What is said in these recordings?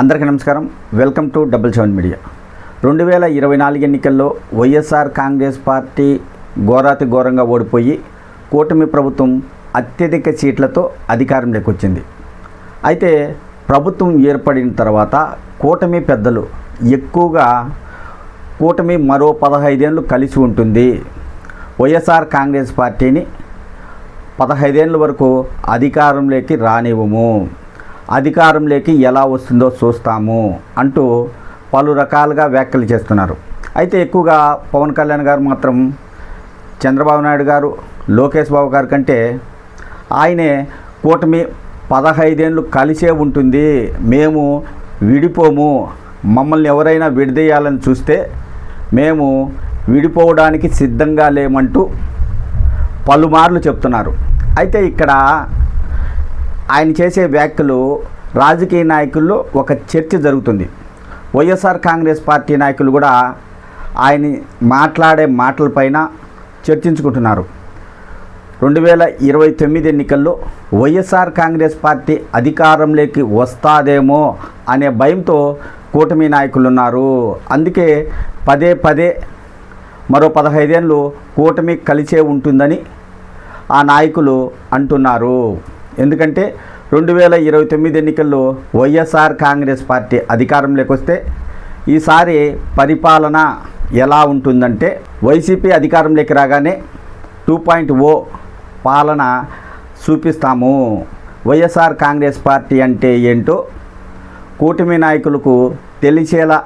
అందరికీ నమస్కారం. Welcome to double seven media. రెండు వేల ఇరవై నాలుగు ఎన్నికల్లో వైఎస్ఆర్ కాంగ్రెస్ పార్టీ ఘోరాతి ఘోరంగా ఓడిపోయి కూటమి ప్రభుత్వం అత్యధిక సీట్లతో అధికారంలోకి వచ్చింది. అయితే ప్రభుత్వం ఏర్పడిన తర్వాత కూటమి పెద్దలు ఎక్కువగా కూటమి మరో పదహైదేళ్ళు కలిసి ఉంటుంది. వైఎస్ఆర్ కాంగ్రెస్ పార్టీని పదహైదేళ్ళ వరకు అధికారంలోకి రానివ్వము. అధికారంలోకి ఎలా వస్తుందో చూస్తాము అంటూ పలు రకాలుగా వ్యాఖ్యలు చేస్తున్నారు. అయితే ఎక్కువగా పవన్ కళ్యాణ్ గారు మాత్రం చంద్రబాబు నాయుడు గారు లోకేష్ బాబు గారి కంటే ఆయనే కూటమి పదహైదేళ్ళు కలిసే ఉంటుంది మేము విడిపోము మమ్మల్ని ఎవరైనా విడదీయాలని చూస్తే మేము విడిపోవడానికి సిద్ధంగా లేమంటూ పలుమార్లు చెప్తున్నారు. అయితే ఇక్కడ ఆయన చేసే వ్యాఖ్యలు రాజకీయ నాయకుల్లో ఒక చర్చ జరుగుతుంది. వైఎస్ఆర్ కాంగ్రెస్ పార్టీ నాయకులు కూడా ఆయన మాట్లాడే మాటలపైన చర్చించుకుంటున్నారు. రెండు వేల ఇరవై తొమ్మిది ఎన్నికల్లో వైఎస్ఆర్ కాంగ్రెస్ పార్టీ అధికారంలోకి వస్తాదేమో అనే భయంతో కూటమి నాయకులు ఉన్నారు అందుకే పదే పదే మరో పదహైదేళ్ళు కూటమి కలిసే ఉంటుందని ఆ నాయకులు అంటున్నారు. ఎందుకంటే రెండు వేల ఇరవై తొమ్మిది ఎన్నికల్లో వైఎస్ఆర్ కాంగ్రెస్ పార్టీ అధికారంలోకి వస్తే ఈసారి పరిపాలన ఎలా ఉంటుందంటే వైసీపీ అధికారంలోకి రాగానే టూ పాయింట్ ఓ పాలన చూపిస్తాము. వైఎస్ఆర్ కాంగ్రెస్ పార్టీ అంటే ఏంటో కూటమి నాయకులకు తెలిసేలా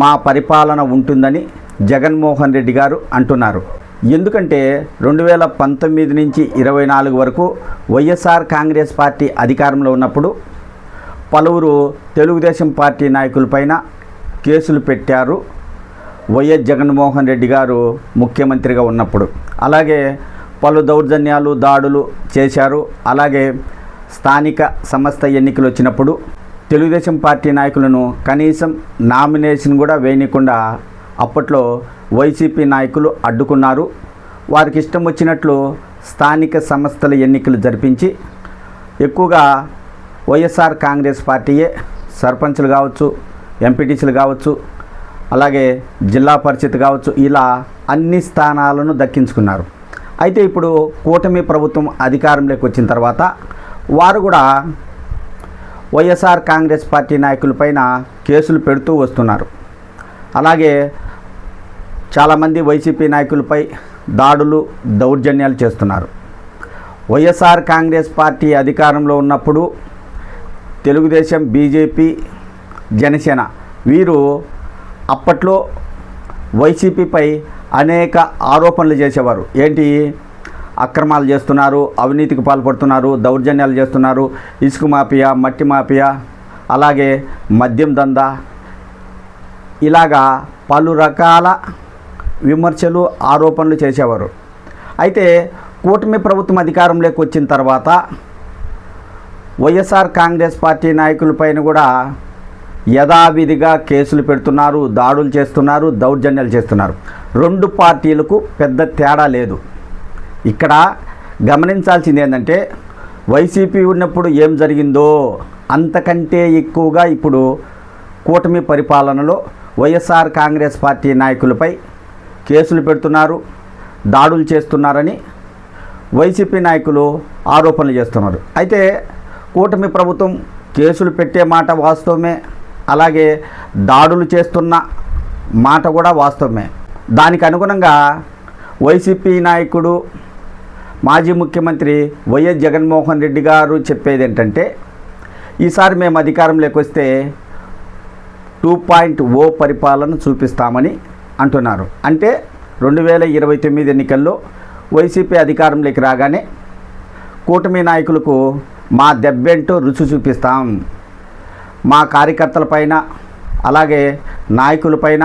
మా పరిపాలన ఉంటుందని జగన్మోహన్ రెడ్డి గారు అంటున్నారు. ఎందుకంటే రెండు వేల పంతొమ్మిది నుంచి ఇరవై నాలుగు వరకు వైఎస్ఆర్ కాంగ్రెస్ పార్టీ అధికారంలో ఉన్నప్పుడు పలువురు తెలుగుదేశం పార్టీ నాయకులపైన కేసులు పెట్టారు. వైఎస్ జగన్మోహన్ రెడ్డి గారు ముఖ్యమంత్రిగా ఉన్నప్పుడు. అలాగే పలు దౌర్జన్యాలు దాడులు చేశారు. అలాగే స్థానిక సంస్థ ఎన్నికలు వచ్చినప్పుడు తెలుగుదేశం పార్టీ నాయకులను కనీసం నామినేషన్ కూడా వేయకుండా అప్పట్లో వైసీపీ నాయకులు అడ్డుకున్నారు. వారికి ఇష్టం వచ్చినట్లు స్థానిక సంస్థల ఎన్నికలు జరిపించి ఎక్కువగా వైఎస్ఆర్ కాంగ్రెస్ పార్టీయే సర్పంచ్లు కావచ్చు ఎంపీటీసీలు కావచ్చు అలాగే జిల్లా పరిషత్ కావచ్చు ఇలా అన్ని స్థానాలను దక్కించుకున్నారు. అయితే ఇప్పుడు కూటమి ప్రభుత్వం అధికారంలోకి వచ్చిన తర్వాత వారు కూడా వైఎస్ఆర్ కాంగ్రెస్ పార్టీ నాయకులపైన కేసులు పెడుతూ వస్తున్నారు. అలాగే చాలామంది వైసీపీ నాయకులపై దాడులు దౌర్జన్యాలు చేస్తున్నారు. వైఎస్ఆర్ కాంగ్రెస్ పార్టీ అధికారంలో ఉన్నప్పుడు తెలుగుదేశం బీజేపీ జనసేన వీరు అప్పట్లో వైసీపీపై అనేక ఆరోపణలు చేసేవారు. ఏంటి? అక్రమాలు చేస్తున్నారు అవినీతికి పాల్పడుతున్నారు దౌర్జన్యాలు చేస్తున్నారు ఇసుక మాఫియా మట్టి మాఫియా అలాగే మద్యం దందా ఇలాగా పలు రకాల విమర్శలు ఆరోపణలు చేసేవారు. అయితే కూటమి ప్రభుత్వం అధికారంలోకి వచ్చిన తర్వాత వైఎస్ఆర్ కాంగ్రెస్ పార్టీ నాయకులపైన కూడా యథావిధిగా కేసులు పెడుతున్నారు దాడులు చేస్తున్నారు దౌర్జన్యాలు చేస్తున్నారు. రెండు పార్టీలకు పెద్ద తేడా లేదు. ఇక్కడ గమనించాల్సింది ఏంటంటే వైసీపీ ఉన్నప్పుడు ఏం జరిగిందో అంతకంటే ఎక్కువగా ఇప్పుడు కూటమి పరిపాలనలో వైఎస్ఆర్ కాంగ్రెస్ పార్టీ నాయకులపై కేసులు పెడుతున్నారు దాడులు చేస్తున్నారని వైసీపీ నాయకులు ఆరోపణలు చేస్తున్నారు. అయితే కూటమి ప్రభుత్వం కేసులు పెట్టే మాట వాస్తవమే అలాగే దాడులు చేస్తున్న మాట కూడా వాస్తవమే. దానికి అనుగుణంగా వైసీపీ నాయకుడు మాజీ ముఖ్యమంత్రి వైఎస్ జగన్మోహన్ రెడ్డి గారు చెప్పేది ఏంటంటే ఈసారి మేము అధికారంలోకి వస్తే టూ పాయింట్ ఓ పరిపాలన చూపిస్తామని అంటున్నారు. అంటే రెండు వేల ఇరవై తొమ్మిది ఎన్నికల్లో వైసీపీ అధికారంలోకి రాగానే కూటమి నాయకులకు మా దెబ్బేంటో రుచి చూపిస్తాం. మా కార్యకర్తలపైన అలాగే నాయకులపైన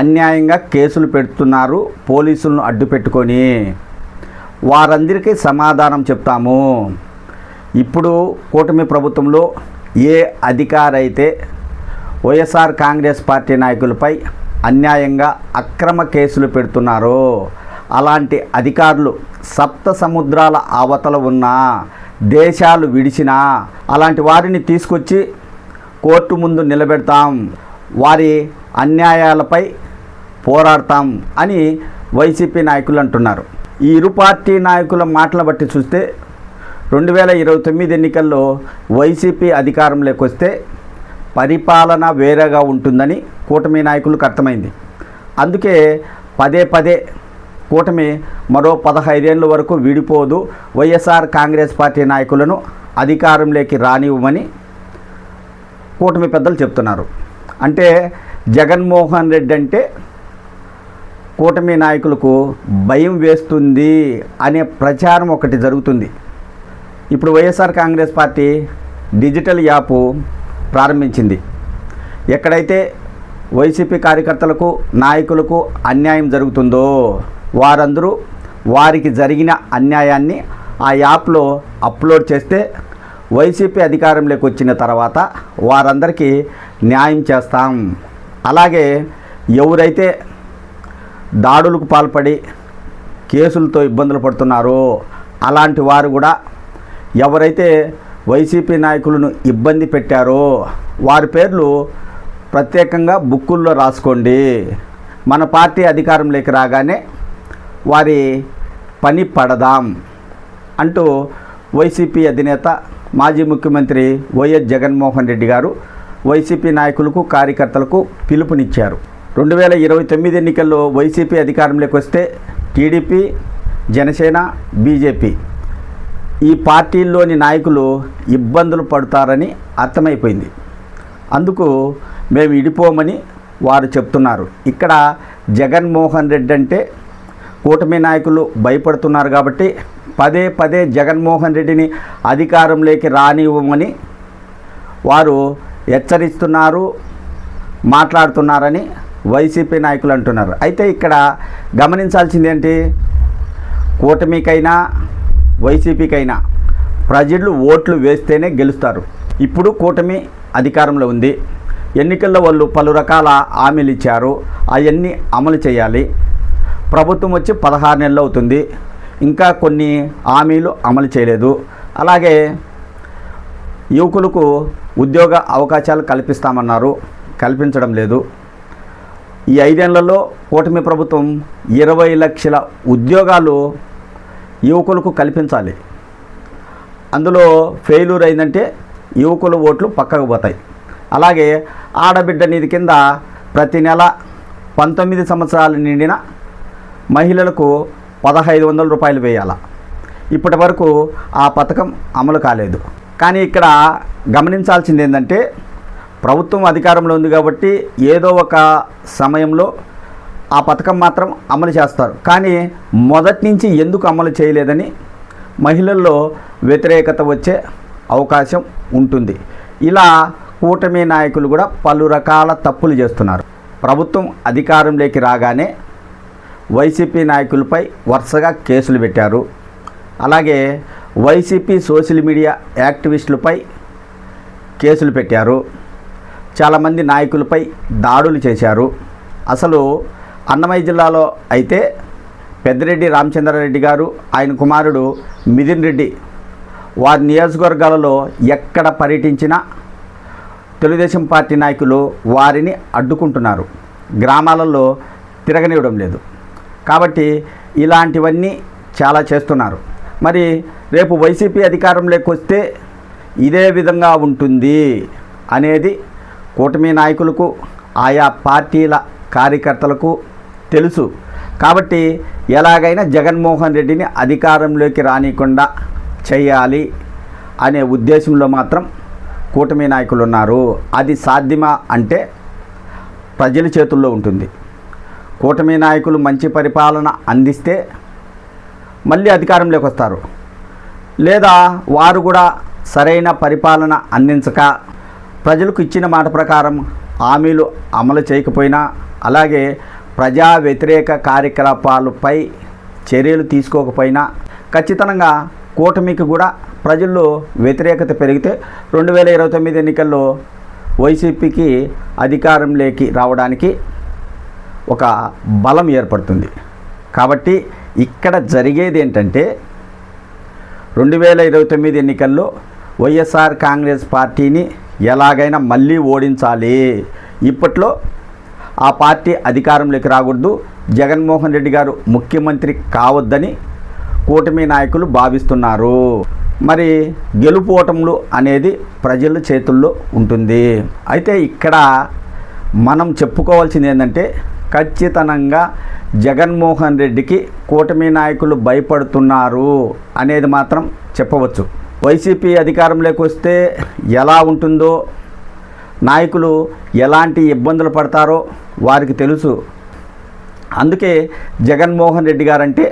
అన్యాయంగా కేసులు పెడుతున్నారు పోలీసులను అడ్డు పెట్టుకొని. వారందరికీ సమాధానం చెప్తాము. ఇప్పుడు కూటమి ప్రభుత్వంలో ఏ అధికారైతే వైఎస్ఆర్ కాంగ్రెస్ పార్టీ నాయకులపై అన్యాయంగా అక్రమ కేసులు పెడుతున్నారో. అలాంటి అధికారులు సప్త సముద్రాల అవతల ఉన్న దేశాలు విడిచినా అలాంటి వారిని తీసుకొచ్చి కోర్టు ముందు నిలబెడతాం. వారి అన్యాయాలపై పోరాడతాం అని వైసీపీ నాయకులు అంటున్నారు. ఈ ఇరు పార్టీ నాయకుల మాటల బట్టి చూస్తే రెండు వేల ఇరవై తొమ్మిది ఎన్నికల్లో వైసీపీ అధికారంలోకి వస్తే పరిపాలన వేరేగా ఉంటుందని కూటమి నాయకులకు అర్థమైంది. అందుకే పదే పదే కూటమి మరో పదహైదేళ్ళ వరకు విడిపోదు. వైఎస్ఆర్ కాంగ్రెస్ పార్టీ నాయకులను అధికారంలోకి రానివ్వమని కూటమి పెద్దలు చెప్తున్నారు. అంటే జగన్మోహన్ రెడ్డి అంటే కూటమి నాయకులకు భయం వేస్తుంది అనే ప్రచారం ఒకటి జరుగుతుంది. ఇప్పుడు వైఎస్ఆర్ కాంగ్రెస్ పార్టీ డిజిటల్ యాప్ ప్రారంభించింది. ఎక్కడైతే వైసీపీ కార్యకర్తలకు నాయకులకు అన్యాయం జరుగుతుందో వారందరూ వారికి జరిగిన అన్యాయాన్ని ఆ యాప్లో అప్లోడ్ చేస్తే వైసీపీ అధికారంలోకి వచ్చిన తర్వాత వారందరికీ న్యాయం చేస్తాం. అలాగే ఎవరైతే దాడులకు పాల్పడి కేసులతో ఇబ్బందులు పడుతున్నారో అలాంటి వారు కూడా ఎవరైతే వైసీపీ నాయకులను ఇబ్బంది పెట్టారో వారి పేర్లు ప్రత్యేకంగా బుక్కుల్లో రాసుకోండి. మన పార్టీ అధికారంలోకి రాగానే వారి పని పడదాం అంటూ వైసీపీ అధినేత మాజీ ముఖ్యమంత్రి వైఎస్ జగన్మోహన్ రెడ్డి గారు వైసీపీ నాయకులకు కార్యకర్తలకు పిలుపునిచ్చారు. రెండు వేల ఇరవై తొమ్మిది ఎన్నికల్లో వైసీపీ అధికారంలోకి వస్తే టీడీపీ జనసేన బీజేపీ ఈ పార్టీల్లోని నాయకులు ఇబ్బందులు పడతారని అర్థమైపోయింది. అందుకు మేము ఇడిపోమని వారు చెప్తున్నారు. ఇక్కడ జగన్మోహన్ రెడ్డి అంటే కూటమి నాయకులు భయపడుతున్నారు కాబట్టి పదే పదే జగన్మోహన్ రెడ్డిని అధికారంలోకి రానివ్వమని వారు హెచ్చరిస్తున్నారు మాట్లాడుతున్నారని వైసీపీ నాయకులు అంటున్నారు. అయితే ఇక్కడ గమనించాల్సింది ఏంటి? కూటమికైనా వైసీపీకైనా ప్రజలు ఓట్లు వేస్తేనే గెలుస్తారు. ఇప్పుడు కూటమి అధికారంలో ఉంది. ఎన్నికల్లో వాళ్ళు పలు రకాల హామీలు ఇచ్చారు. అవన్నీ అమలు చేయాలి. ప్రభుత్వం వచ్చి పదహారు నెలలు అవుతుంది. ఇంకా కొన్ని హామీలు అమలు చేయలేదు. అలాగే యువకులకు ఉద్యోగ అవకాశాలు కల్పిస్తామన్నారు. కల్పించడం లేదు. ఈ ఐదేళ్ళలో కూటమి ప్రభుత్వం ఇరవై లక్షల ఉద్యోగాలు యువకులకు కల్పించాలి. అందులో ఫెయిల్యూర్ అయిందంటే యువకుల ఓట్లు పక్కకు పోతాయి. అలాగే ఆడబిడ్డ నిధి కింద ప్రతి నెల పంతొమ్మిది సంవత్సరాలు నిండిన మహిళలకు పదహైదు వందల రూపాయలు వేయాల. ఇప్పటి వరకు ఆ పథకం అమలు కాలేదు. కానీ ఇక్కడ గమనించాల్సింది ఏంటంటే ప్రభుత్వం అధికారంలో ఉంది కాబట్టి ఏదో ఒక సమయంలో ఆ పథకం మాత్రం అమలు చేస్తారు. కానీ మొదటి నుంచి ఎందుకు అమలు చేయలేదని మహిళల్లో వ్యతిరేకత వచ్చే అవకాశం ఉంటుంది. ఇలా కూటమి నాయకులు కూడా పలు రకాల తప్పులు చేస్తున్నారు. ప్రభుత్వం అధికారంలోకి రాగానే వైసీపీ నాయకులపై వరుసగా కేసులు పెట్టారు. అలాగే వైసీపీ సోషల్ మీడియా యాక్టివిస్టులపై కేసులు పెట్టారు. చాలామంది నాయకులపై దాడులు చేశారు. అసలు అన్నమయ్య జిల్లాలో అయితే పెద్దిరెడ్డి రామచంద్రారెడ్డి గారు ఆయన కుమారుడు మిథున్ రెడ్డి వారి నియోజకవర్గాలలో ఎక్కడ పర్యటించినా తెలుగుదేశం పార్టీ నాయకులు వారిని అడ్డుకుంటున్నారు. గ్రామాలలో తిరగనివ్వడం లేదు. కాబట్టి ఇలాంటివన్నీ చాలా చేస్తున్నారు. మరి రేపు వైసీపీ అధికారంలోకి వస్తే ఇదే విధంగా ఉంటుంది అనేది కూటమి నాయకులకు ఆయా పార్టీల కార్యకర్తలకు తెలుసు. కాబట్టి ఎలాగైనా జగన్మోహన్ రెడ్డిని అధికారంలోకి రానికుండా చేయాలి అనే ఉద్దేశంలో మాత్రం కూటమి నాయకులు ఉన్నారు. అది సాధ్యమా అంటే ప్రజల చేతుల్లో ఉంటుంది. కూటమి నాయకులు మంచి పరిపాలన అందిస్తే మళ్ళీ అధికారంలోకి వస్తారు. లేదా వారు కూడా సరైన పరిపాలన అందించక ప్రజలకు ఇచ్చిన మాట ప్రకారం హామీలు అమలు చేయకపోయినా అలాగే ప్రజా వ్యతిరేక కార్యకలాపాలపై చర్యలు తీసుకోకపోయినా ఖచ్చితంగా కూటమికి కూడా ప్రజల్లో వ్యతిరేకత పెరిగితే రెండు వేల ఇరవై తొమ్మిది ఎన్నికల్లో వైసీపీకి అధికారంలోకి రావడానికి ఒక బలం ఏర్పడుతుంది. కాబట్టి ఇక్కడ జరిగేది ఏంటంటే రెండు వేల ఇరవై తొమ్మిది ఎన్నికల్లో వైఎస్ఆర్ కాంగ్రెస్ పార్టీని ఎలాగైనా మళ్ళీ ఓడించాలి. ఇప్పట్లో ఆ పార్టీ అధికారంలోకి రాకూడదు. జగన్మోహన్ రెడ్డి గారు ముఖ్యమంత్రి కావద్దని కూటమి నాయకులు భావిస్తున్నారు. మరి గెలుపు ఓటములు అనేది ప్రజల చేతుల్లో ఉంటుంది. అయితే ఇక్కడ మనం చెప్పుకోవాల్సింది ఏంటంటే ఖచ్చితంగా జగన్మోహన్ రెడ్డికి కూటమి నాయకులు భయపడుతున్నారు అనేది మాత్రం చెప్పవచ్చు. వైసీపీ అధికారంలోకి వస్తే ఎలా ఉంటుందో నాయకులు ఎలాంటి ఇబ్బందులు పడతారో వారికి తెలుసు. అందుకే జగన్మోహన్ రెడ్డి గారంటే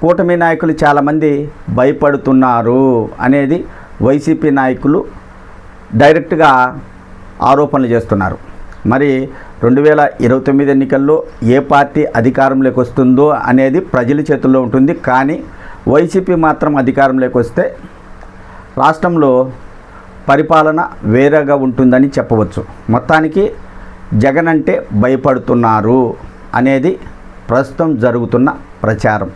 కూటమి నాయకులు చాలామంది భయపడుతున్నారు అనేది వైసీపీ నాయకులు డైరెక్ట్గా ఆరోపణలు చేస్తున్నారు. మరి రెండు వేల ఇరవై తొమ్మిది ఎన్నికల్లో ఏ పార్టీ అధికారంలోకి వస్తుందో అనేది ప్రజల చేతుల్లో ఉంటుంది. కానీ వైసీపీ మాత్రం అధికారంలోకి వస్తే రాష్ట్రంలో పరిపాలన వేరేగా ఉంటుందని చెప్పవచ్చు. మొత్తానికి జగన్ అంటే భయపడుతున్నారు అనేది ప్రస్తుతం జరుగుతున్న ప్రచారం.